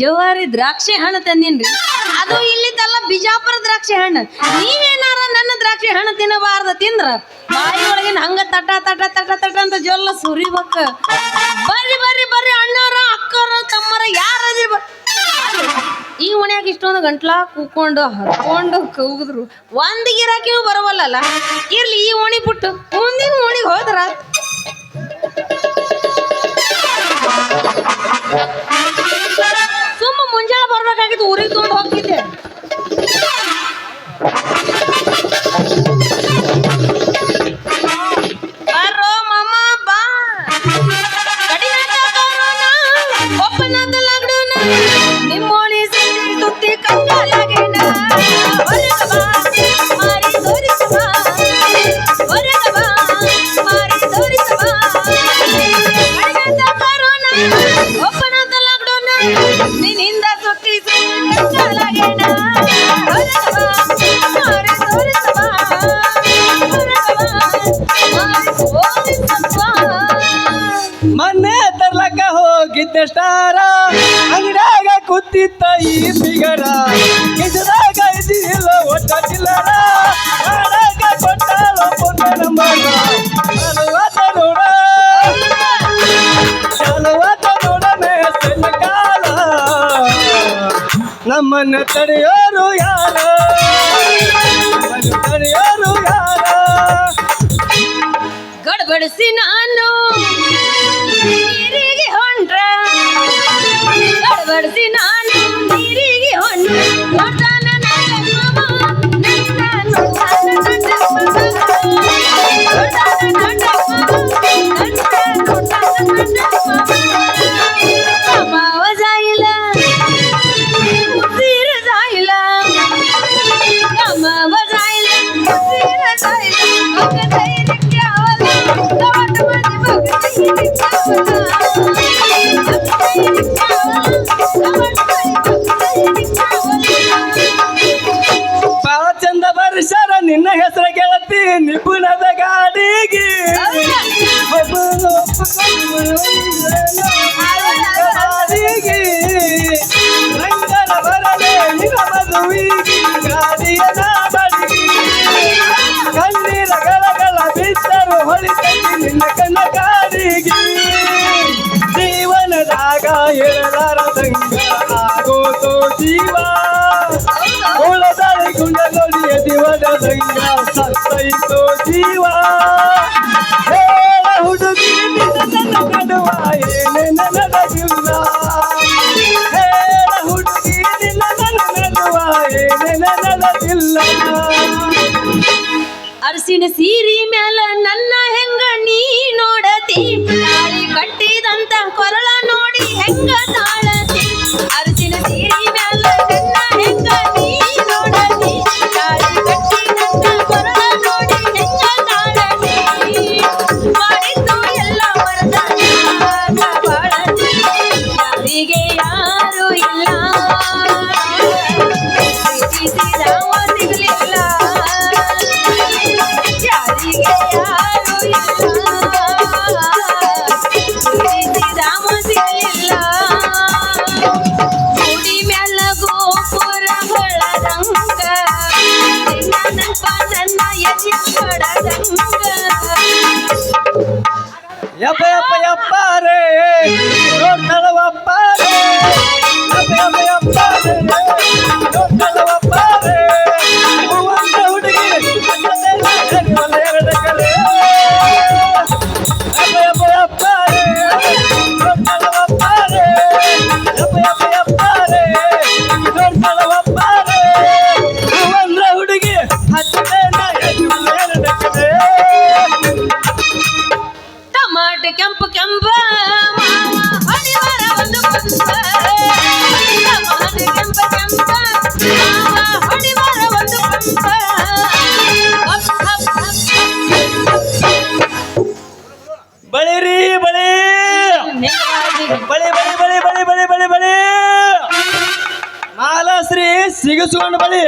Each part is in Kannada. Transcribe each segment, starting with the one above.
ಜವಾರಿ ದ್ರಾಕ್ಷಿ ಹಣ್ಣು ತಂದಿನ್ರಿ. ಅದು ಇಲ್ಲಿದ್ದಲ್ಲ ಬಿಜಾಪುರ ದ್ರಾಕ್ಷಿ ಹಣ್ಣು. ನೀವೇನಾರ ನನ್ನ ದ್ರಾಕ್ಷಿ ಹಣ್ಣು ತಿನ್ನಬಾರ್ದ ತಿಂದ್ರ? ಬಾಯಿ ಒಳಗಿನ ಹಂಗ ತಟ ತಟ ತಟ ತಟ ಅಂತ ಜೊಲ್ಲ ಸುರಿಬೇಕ. ಬರ್ರಿ ಬರ್ರಿ ಬರ್ರಿ ಅಣ್ಣವ್ರ ಅಕ್ಕರ, ತಮ್ಮರ, ಯಾರ ಈ ಮನ್ಯಾಗ ಇಷ್ಟೊಂದು ಗಂಟ್ಲಾ ಕೂಕೊಂಡು ಹರ್ಕೊಂಡು ಕೂಗಿದ್ರು. ಒಂದ್ ಗಿರಾಕಿನೂ ಬರವಲ್ಲಲ್ಲ? ಇರ್ಲಿ, ಈ ಓಣಿ ಬಿಟ್ಟು. ಮುಂದಿನ ಓಣಿಗೆ ಹೋದ್ರ? ಮುಂಜಾನೆ ಬರ್ಬೇಕಾಗಿತ್ತು ಊರಿಗೆ ತೊಗೊಂಡು ಹೋಗ್ತಿದ್ದೆ ನಮ್ಮನ್ನ ತಡೆಯೋರು ಯಾರ? ತಡೆಯೋರು ಯಾರ? ಗಡಬಡಿಸಿ ನಾನು ನೀರಿಗೆ ಹೊಂಟ್ರ. ಗಡಬಡಿಸಿ ನಾನು ಸರ ನಿನ್ನ ಹೆಸರ ಕೇಳತಿ ನಿಪುಣದ ಗಾಡಿಗೆ. ಶಿವನದಂಗ ಸತ್ತೈತೋ ಜೀವ ಹುಡುಗಿ ನಿನ್ನ ಹುಡುಗಿ ನಡುವ ಏನೇ ನನಗಿಲ್ಲ ಅರಸಿನ ಸೀರಿ ಮ್ಯಾಲ ನನ್ನ ಹೆಂಗ ನೀ ನೋಡತಿ? ಕಟ್ಟಿದಂತ ಕೊರಳ ನೋಡಿ ಹೆಂಗ ತಾಳ ಬಿಗಿಸ್ಕೊಂಡು ಬಳಿ.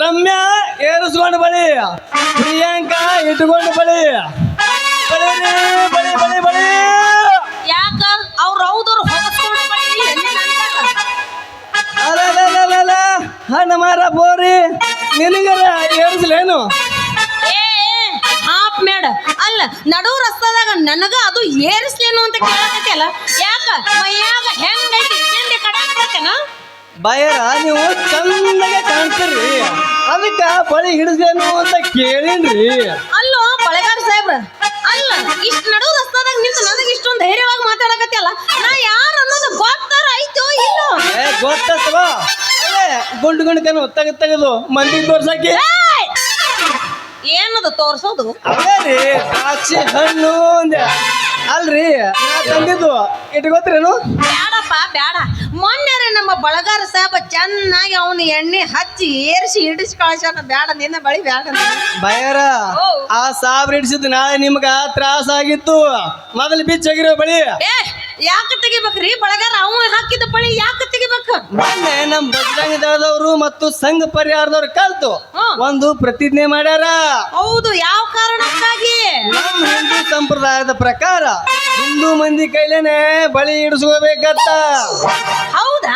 ರಮ್ಯಾ ಏರಿಸ್ಕೊಂಡು ಬಳಿ. ಪ್ರಿಯಾಂಕಾ ಇಟ್ಕೊಂಡು ಬಳಿ. ಬಳಿ ಯಾಕ? ಹಣ್ಣ ಬೋರಿ. ನಿನಗರ ಏರಿಸ್ಲೇನು? ಹಾಪ್ ಮೇಡ. ಅಲ್ಲ ನಡು ರಸ್ತಾದಾಗ ನನಗ ಅದು ಏರಿಸ್ಲೇನು ಅಂತ ಕೇಳಕತ್ತಿಯಲ್ಲ? ಯಾಕ? ಮೈಯಾಗ ಹೆಂಗ ಬಯರ ನೀವು ಚಂದಗೆ ಕಾಣ್ತೀರಿ. ಅದಕ್ಕ ಬಳಿ ಹಿಡಿದೇನು ಅಂತ ಕೇಳೀನ್ರಿ. ಅಲ್ಲೋ ಬಳೆಗಾರ ಸಾಹೇಬ್ರ ಅಲ್ಲ ಇಷ್ಟ ನಡು ರಸ್ತಾದಾಗ ನಿಂತು ನನಗೆ ಇಷ್ಟೊಂದು ಧೈರ್ಯವಾಗಿ ಮಾತಾಡಕತ್ತಲ್ಲ ನಾ ಯಾರು ಅನ್ನೋದು ಗೊತ್ತಾರ ಐತೋ ಇಲ್ಲೋ? ಏ ಗೊತ್ತವ ಏ ಗುಂಡು ಗುಂಡ್ಕನು ತೆಗೆದು ತೆಗೆದು ಮಂದಿ ತೋರ್ಸಕ್ಕೆ! ಏನದು ತೋರ್ಸೋದು? ಅದೇ ರೀ ದ್ರಾಕ್ಷಿ ಹಣ್ಣು ಅಂದೆ. ಅಲ್ರಿ ನಾ ತಂದಿದ್ದು. ಇಟ್ಕೋತ್ರೇನು ಬ್ಯಾಡಪ್ಪ ಬ್ಯಾಡ. ಮೊನ್ನೆ ರೀ ನಮ್ಮ ಬಳಗಾರ ಸಾಹೇಬ ಚೆನ್ನಾಗಿ ಅವನು ಎಣ್ಣೆ ಹಚ್ಚಿ ಏರಿಸಿ ಇಡಿಸಿ ಕಳ್ಸ್ಯಾನ. ಬ್ಯಾಡ ನಿನ್ನ ಬಳಿ ಅಂತ. ಬಯರ ಓ. ಆ ಸಾಬ್ರ ಇಡಿಸಿದ್ ನಾಳೆ ನಿಮ್ಗ ತ್ರಾಸ ಆಗಿತ್ತು. ಮೊದಲು ಬಿಚ್ಚೋಗಿರೋ ಬಳಿ. ಏ ಯಾಕೆ ತೆಗಿಬೇಕ್ರಿ? ಬಳಗಾರ ಅವ ಹಾಕಿದ ಬಳಿ ಯಾಕೆ ಮೊನ್ನೆ ನಮ್ಮ ಬಜರಂಗ ದಳದವರು ಮತ್ತು ಸಂಘ ಪರಿಹಾರದವ್ರು ಕಲ್ತು. ಒಂದು ಪ್ರತಿಜ್ಞೆ ಮಾಡ್ಯಾರ. ಹೌದು ಯಾವ ಕಾರಣಕ್ಕಾಗಿ? ನಮ್ಮ ಹಿಂದೂ ಸಂಪ್ರದಾಯದ ಪ್ರಕಾರ ಹಿಂದೂ ಮಂದಿ ಕೈಲೇನೆ ಬಳಿ ಇಡಿಸ್ಕೋಬೇಕತ್ತ ಹೌದಾ?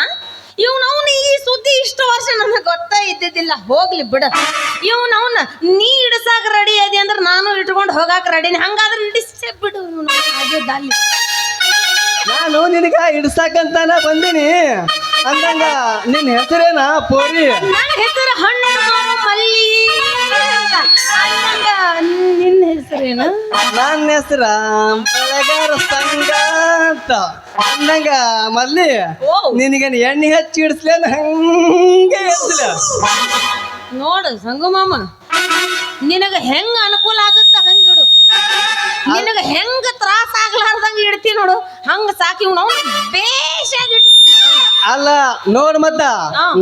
ಇವ್ನವ್ನ ಈ ಸುದ್ದಿ ಇಷ್ಟು ವರ್ಷ ನನಗೆ ಗೊತ್ತೇ ಇದ್ದಿದ್ದಿಲ್ಲ. ಹೋಗ್ಲಿ ಬಿಡ. ಇವ್ನವ್ನ ನೀ ಇಡಸಾಕ ರೆಡಿ ಅದಿ ಅಂದ್ರೆ ನಾನು ಇಟ್ಕೊಂಡು ಹೋಗಾಕ ರೆಡಿನಿ ಹಂಗಾದ್ರೆ ಇಡಿಸೇ ಬಿಡು ನಾನು ನಿನಗ ಇಡ್ಸಾಕಂತಾನ ಬಂದೀನಿ. ಅಂದಂಗ ನಿನ್ನ ಹೆಸರೇನ ಪೋರಿ? ನನ್ನ ಹೆಸರು ಹಣ್ಣು ಮಲ್ಲಿ. ನಿನ್ನ ಹೆಸರೇನು? ನನ್ನ ಹೆಸರ ಬೆಳಗಾರ ಸಂಗ ಅಂತ. ಅಂದಂಗ ಮಲ್ಲಿ ಓ. ನಿನಗೇನು ಎಣ್ಣೆ ಹಚ್ಚಿ ಇಡಿಸ್ಲೇನ? ಹಂಗೆ ಎತ್ತಲ ನೋಡು ಸಂಗು ಮಾಮ ನಿನಗ ಹೆಂಗ ಅನುಕೂಲ ಆಗುತ್ತ ಹಂಗಿಡು ನಿನಗ ಹೆಂಗ ತ್ರಾಸ ಆಗ್ಲಾರ್ದಂಗ ಇಡ್ತಿ ನೋಡು. ಹಂಗ ಸಾಕಿ ನಾವು ಬೇಷಾಗಿ ಇಟ್ಬಿಡು. ಅಲ್ಲ ನೋಡ್ ಮತ್ತ.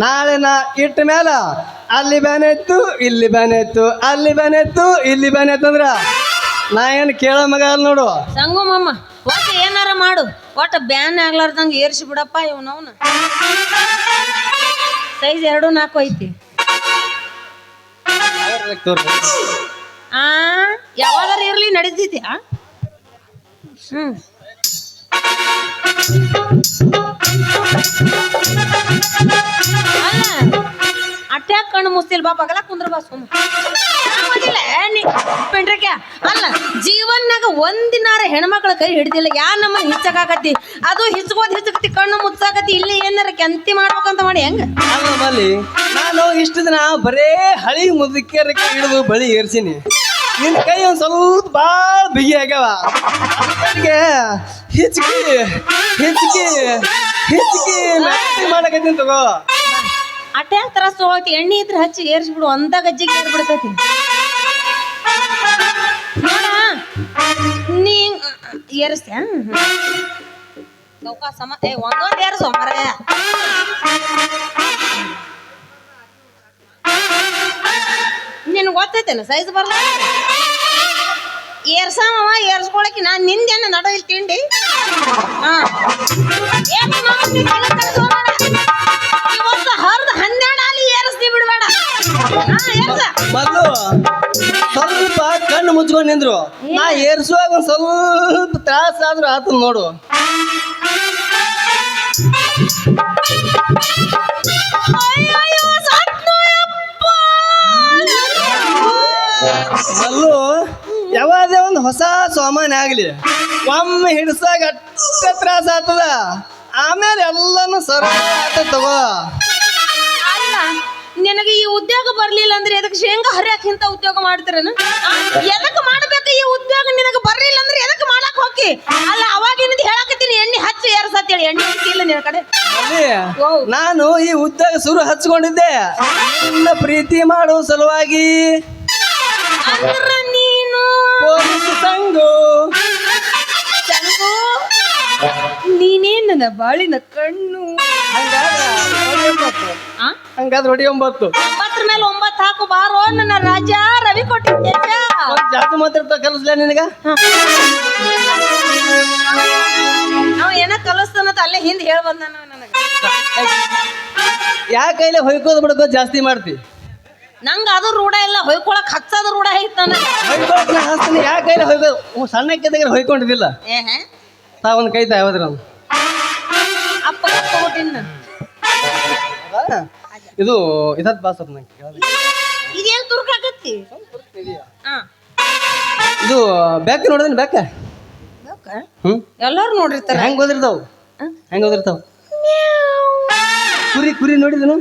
ನಾಳೆ ನಾ ಇಟ್ಟ ಮ್ಯಾಲ ಅಲ್ಲಿ ಬ್ಯಾನ್ ಇತ್ತು ಇಲ್ಲಿ ಬ್ಯಾನ್ ಇತ್ತು ಅಲ್ಲಿ ಬ್ಯಾನ್ ಇತ್ತು ಇಲ್ಲಿ ಬ್ಯಾನ್ ಇತ್ತು ಅಂದ್ರ ನಾ ಏನು ಕೇಳೋ ಮಗ ಅಲ್ಲ ನೋಡು. ಸಂಗು ಮಮ್ಮ ಒಟ್ಟು ಏನಾರ ಮಾಡು. ಒಟ್ಟ ಬ್ಯಾನ್ ಆಗ್ಲಾರ್ದಂಗ ಏರ್ಸಿ ಬಿಡಪ್ಪ ಇವನವನ. ಸೈಜ್ ಎರಡು ನಾಲ್ಕು ಐತಿ. ಆ ಯಾವಾಗಾರ ಇರ್ಲಿ ನಡೀತೈತಿ ಹ್ಮ್. ಅಟ್ಯಾಕ್ ಕಣ್ಣು ಮುಸ್ತಿಲ್ ಬಾ ಬಗಲ ಕುಂದ್ರ ಬಾ ಸುಮ್ಮ. ಪಿಂಡ್ರಕ್ಯ ಅಲ್ಲ ಜೀವನ್ಯಾಗ ಒಂದಿನಾರ ಹೆಣ್ಮಕ್ಳ ಕೈ ಹಿಡಿದಿಲ್ಲ. ಯಾ ನಮ್ಮ ಹಿಚ್ಚಕಾಕತಿ ಅದು ಹಿಚ್ಕೋದ್ ಹಿಚ್ಚಕತಿ ಕಣ್ಣು ಮುಚ್ಚಾಕತಿ ಇಲ್ಲಿ ಏನಾರ ಕೆಂತಿ ಮಾಡ್ಬೇಕಂತ ಮಾಡಿ ಹೆಂಗ? ಅಲ್ಲ ಮಲ್ಲಿ ನಾನು ಇಷ್ಟು ದಿನ ಬರೇ ಹಳಿ ಕೈ ಹಿಡಿದು ಬಳಿ ಏರ್ಸೀನಿ. ನಿನ್ ಕೈ ಒಂದು ಸ್ವಲ್ಪ ಭಾಳ ಬಿಗಿ ಆಗ್ಯಾವ. ಹಿಚ್ಕಿ ಹಿಚ್ಕಿ. ಹಿಚ್ಕಿ ಮೆತ್ತಗೆ ಮಾಡಕತ್ತೀನಿ ತಗೋ. ಅಟ್ಯಾಕ್ ತರ ಹೋಗ್ತಿ. ಎಣ್ಣೆ ಇದ್ರೆ ಹಚ್ಚಿ ಏರ್ಸ್ಬಿಡು. ಒಂದ ಗಜ್ಜಿಗೆ ಏರ್ಬಿಡ್ತೈತಿ. ನೀ ಏರಿಸ್ತ್ಯಾ? ಚೌಕ ಸಮ ಏ, ಒಂದೊಂದು ಏರ್ಸು ಮರ ನಿನಗೆ ಗೊತ್ತೈತೇನ ಸೈಜ್ ಬರಲ್ಲ ಏರ್ಸವ ಏರ್ಸ್ಕೊಳಕ್ಕೆ ನಾನು ನಿಂದೇನ ನಡೋ ಇಲ್ಲಿ ತಿಂಡಿ? ಮೊದಲು ಸ್ವಲ್ಪ ಕಣ್ಣು ಮುಚ್ಕೊಂಡು ನಿಂದ್ರು. ನಾ ಏರ್ಸುವಾಗ ಒಂದ್ ಸ್ವಲ್ಪ ತ್ರಾಸ ಆದ್ರೂ ಆತು ನೋಡು. ಅಲ್ಲೂ ಯಾವಾದೇ ಒಂದು ಹೊಸ ಸಾಮಾನ್ಯ ಆಗಲಿ ಒಮ್ಮೆ ಹಿಡ್ಸಾಗ ತ್ರಾಸ ಆತದ ಆಮೇಲೆ ಎಲ್ಲಾನು ಸರ ತಗೋ. ಅಲ್ಲ ನಿನಗೆ ಈ ಉದ್ಯೋಗ ಬರ್ಲಿಲ್ಲ ಅಂದ್ರೆ ಎದಕ್ಕೆ ಶೇಂಗಾ ಹರಿಯಾಕ ಇಂತ ಉದ್ಯೋಗ ಮಾಡ್ತಿರನ? ಎದಕ್ಕೆ ಮಾಡ್ಬೇಕು ಈ ಉದ್ಯೋಗ ನಿನಗೆ ಬರ್ಲಿಲ್ಲ ಅಂದ್ರೆ ಎದಕ್ಕೆ ಮಾಡಕ್ ಹೋಗಿ? ಅಲ್ಲ ಅವಾಗಿನಿಂದ ಹೇಳಕತ್ತೀನಿ ಎಣ್ಣೆ ಹಚ್ಚಿ ಏರ್ಸತ್ತೇಳಿ ಎಣ್ಣೆ ಹಚ್ಚಿಲ್ಲ ನಿನ್ನ ಕಡೆ? ಓ. ನಾನು ಈ ಉದ್ಯೋಗ ಶುರು ಹಚ್ಕೊಂಡಿದ್ದೆ. ನಿನ್ನ ಪ್ರೀತಿ ಮಾಡೋ ಸಲುವಾಗಿ. ಅಂದ್ರ ಪೊಲೀಸ್ ಸಂಗು ಚಂಗು ನೀನೇ ನನ್ನ ಬಾಳಿನ ಕಣ್ಣು. ಆ? ಹಂಗಾದ್ರೆ ಹೊಡಿಯೊಂಬತ್ತು ಒಂಬತ್ತರ ಮೇಲೆ ಒಂಬತ್ತು ಹಾಕು ಬಾರೋ ನನ್ನ ರಾಜ. ರವಿ ಕೊಟ್ಟಿದ್ದೆ ಒಂದ್ ಜಾಸ್ತಿ ಮಾತಾಡ್ತಾ ಕಲಿಸ್ಲ ನಿನಗ? ಅವ ಏನ ಕಲಿಸ್ತಾನಂತ ಅಲ್ಲೇ ಹಿಂದೆ ಹೇಳಿ ಬಂದಾನ ನನಗೆ ಯಾ ಕೈಲೆ ಹೊಯ್ಕೋದ್ ಬಿಡ್ಕೋದ್ ಜಾಸ್ತಿ ಮಾಡ್ತಿ? ನಂಗ ಅದು ರೂಢ ಇಲ್ಲ ಹೊಯ್ಕೊಳಕ್ ಹಚ್ಚದ ರೂಢ ಐತ್ ನನಗ. ಹಸ್ತೀನಿ ಯಾಕೆ ಕೈಲಿ ಹ್ಞೂ, ಸಣ್ಣ ಕೆದಾಗ ಹೊಯ್ಕೊಂಡಿದ್ದಿಲ್ಲ? ಏಹೆ? ತಾ ಒಂದು ಕೈ ಯಾವ್ದ್ರ ಅಪ್ಪ ತಗೋಟಿನ ಇದು ಇದತ್ ಬಾಸ್ ಅದು ನಂಗೆ ಕೇಳೋದು. ಇದೇನ್ ತುರ್ಕಾಕತ್ತಿ? ಹಾ. ಇದು ಬ್ಯಾಕ್ ನೋಡಿದ್ರೆ ಬ್ಯಾಕ? ಹ್ಞೂ ಎಲ್ಲಾರು ನೋಡಿರ್ತಾರೆ. ಹೆಂಗ್ ಓದಿರ್ತಾವ? ಹೆಂಗ್ ಓದಿರ್ತಾವ? ಕುರಿ ಕುರಿ ನೋಡಿದನು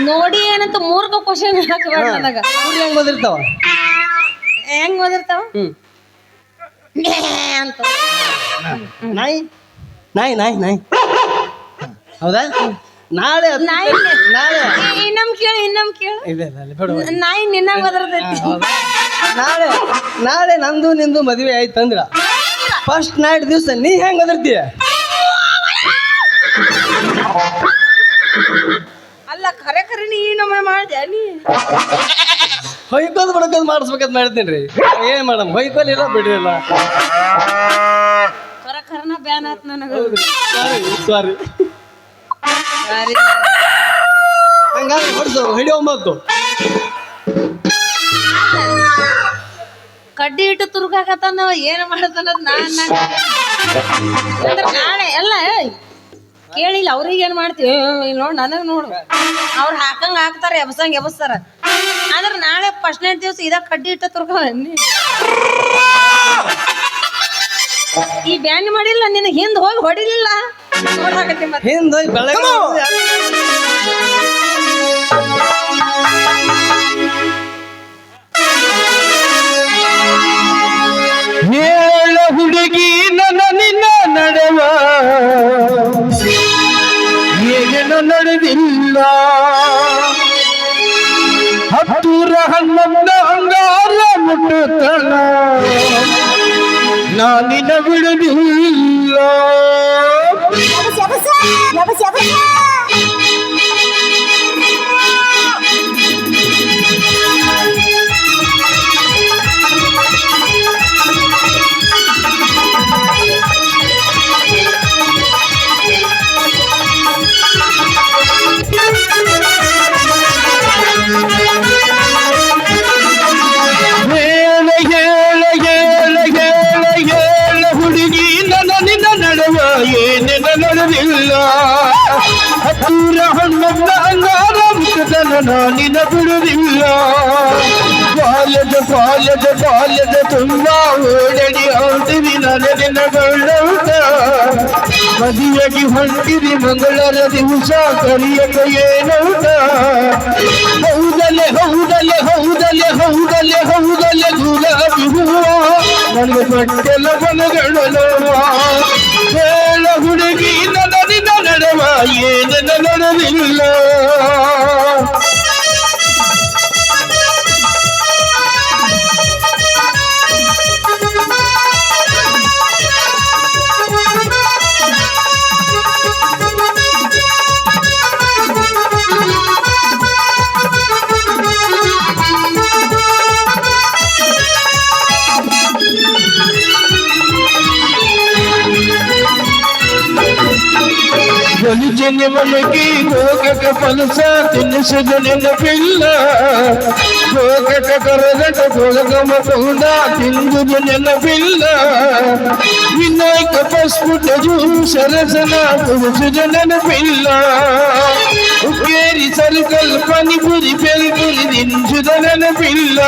ನೋಡಿ ಏನಂತ ಮೂರ್ಕ ಕ್ವಶನ್ ಹಾಕಬೇಡ ನನಗ? ಕುರಿ ಹೆಂಗ್ ಓದಿರ್ತಾವ? ಹೆಂಗ್ ಓದಿರ್ತಾವ? ಹ್ಞೂ ಅಂತ. ನಾಯಿ? ನಾಯಿ ನಾಯಿ ನಾಯಿ. ಹೌದಾ? ನಾಳೆ ಹತ್ತು- ನಾಯಿ ನಾಳೆ. ಇನ್ನಮ್ ಕೇಳು ಇನ್ನಮ್ ಕೇಳು. ಇಲ್ಲ ಬೇಡ. ನಾಯಿ ನಿನ್ನಂಗ್ ನಾಳೆ ನಾಳೆ ನಂದು ನಿಂದು ಮದುವೆ ಆಯ್ತಂದ್ರ. ಫಸ್ಟ್ ನೈಟ್ ದಿವಸ ನೀ ಹೆಂಗ್ ಓದಿರ್ತೀಯ? ಖರೆ ನೀ ನಮ್ಮ ಮಾಡ್ದೆ? ನೀ ಹೊಯ್ಕೋದ್ ಬಡ್ಕೋದ್ ಮಾಡಿಸ್ಬೇಕಂತ ಮಾಡ್ತೀನಿ ರೀ ಏನ್ ಮೇಡಮ್? ಹೊಯ್ಕೋಲ್ ಇಲ್ಲ ಬಿಡಿಲ್ಲ ಕರ ಖರನ ಬ್ಯಾನ್ ಆತ್ ನನಗ. ಸಾರಿ ಸಾರಿ ಹಂಗಾದ್ರೆ ಹೊಡ್ಸು ಹಿಡಿಯೋ ಒಂಬತ್ತು. ಕಡ್ಡಿ ಇಟ್ಟು ತುರ್ಕಾಕತ್ತಾನ ಏನ್ ಮಾಡ್ತಾನ ನಾನ್ ನಾಳೆ ಎಲ್ಲ ಕೇಳಿಲ್ಲ ಅವ್ರಿಗೆ ಏನ್ ಮಾಡ್ತೀವಿ ಇಲ್ಲಿ ನೋಡ್ ನನಗ್ ನೋಡು. ಅವ್ರು ಹಾಕಂಗ್ ಹಾಕ್ತಾರ ಎಬ್ಸಂಗ್ ಎಬ್ಸ್ತಾರ. ಆದ್ರ ನಾಳೆ ಫಸ್ಟ್ ನೈಟ್ ದಿವಸ ಇದ ಕಡ್ಡಿ ಇಟ್ಟ ತುರ್ಕ ಈ ಬ್ಯಾನ್ ಮಾಡಿಲ್ಲ ನಿನ್ ಹಿಂದ್ ಹೋಗಿ ಹೊಡಿಲಿಲ್ಲ? ನೋಡಾಕತ್ತಿ ಮತ್ತೆ. ಹಿಂದ್ ಹೋಗಿ ಬೆಳಗ್ಗೆ ಹೇಳ ಹುಡುಗಿ ನನ್ನ ನಿನ್ನ ನಡೆವ. ನಡೆದಿಲ್ಲ ಹತ್ತೂರ ಹನ್ನೊಂದ ಅಂಗಾರ ಮುಟ್ಟುತ್ತಣ ನಾನಿನ ಬಿಡುದಿಲ್ಲ ನಾನಿನ ಬಿಡುದಿಲ್ಲ ಬಾಲ್ಯದ ಬಾಲ್ಯದ ಬಾಲ್ಯದ ತುಂಬಾ ಓಡಡಿ ಆಡ್ತೀವಿ ನನ್ನ ನಿನ್ನ ಗಳ್ಳೌಟ ಮದುವೆಗೆ ಹೊಂಟಿರಿ ಮಂಗಳರ ದಿವಸ ಕರಿಯಕ ಏನೌಟ ಹೌದಲೆ ಹೌದಲೆ ಹೌದಲೆ ಹೌದಲೆ ಹೌದಲೆ ಗುಲಾಬಿ ಹೂವ ನನಗೆ ಪಟ್ಟೆಲ್ಲ ಬನಗಳು ಹೇಳ ಹುಡುಗಿ ನನ್ನ ನಿನ್ನ ನಡೆವ ಏನೆಲ್ಲ ನಡೆದಿಲ್ಲ జీవముకి గోకక పలుస తినుసుగునిన పిల్ల గోకక కరదట గొలగమ పొంద తిందుగునిన పిల్ల వినాయక పస్ఫుట సరసన పురుషుజనన పిల్ల ఉక్కేరి సరుకల్ పనిపురి పెరుగురి నింజుదనన పిల్ల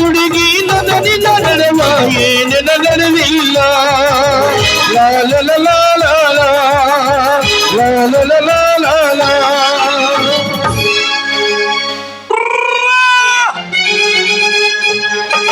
ಹುಡುಗಿ ನನನಿ ನಡವ ಏನ ನಗರವಿಲ್ಲ ಲಾಲ la la la la la